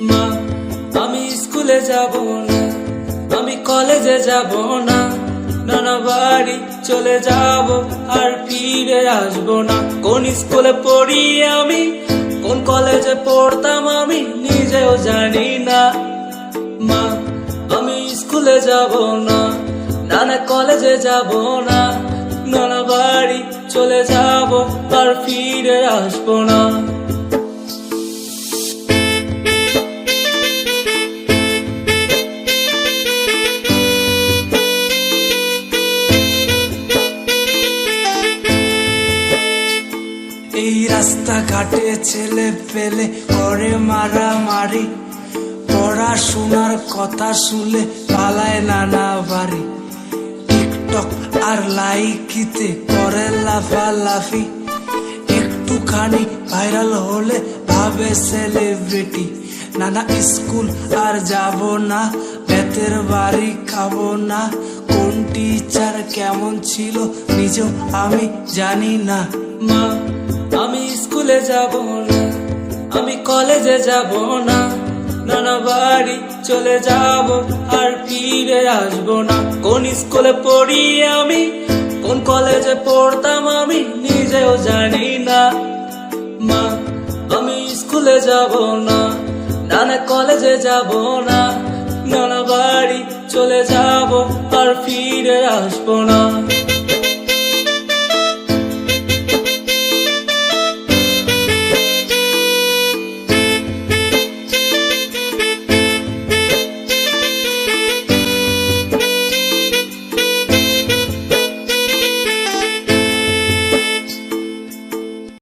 মা, আমি স্কুলে যাব না, আমি কলেজে যাব না, নানা বাড়ি চলে যাব আর ফিরে আসব না। কোন স্কুলে পড়ি আমি, কোন কলেজে পড়তাম আমি নিজেও জানি না। মা, আমি স্কুলে যাব না, নানা কলেজে যাব না, নানা বাড়ি চলে যাব আর ফিরে আসব না। এই রাস্তাঘাটে ছেলে পেলে করে মারামারি। পড়াশোনার কথা শুনলে পালায় নানা বাড়ি। টিকটক আর লাইকিতে করে লাফালাফি। একটুখানি ভাইরাল হলে ভাবে সেলিব্রিটি নানা স্কুল আর যাব না, বেতের বাড়ি খাব না। কোন টিচার কেমন ছিল, নিজেও আমি জানি না। মা স্কুলে যাব না, আমি কলেজে যাব না। নানা বাড়ি চলে যাব, আর ফিরে আসব না। কোন স্কুলে পড়ি আমি, কোন কলেজে পড়তাম আমি, নিজেও জানি না। মা, আমি স্কুলে যাব না, নানা কলেজে যাব না। নানা বাড়ি চলে যাব, আর ফিরে আসব না।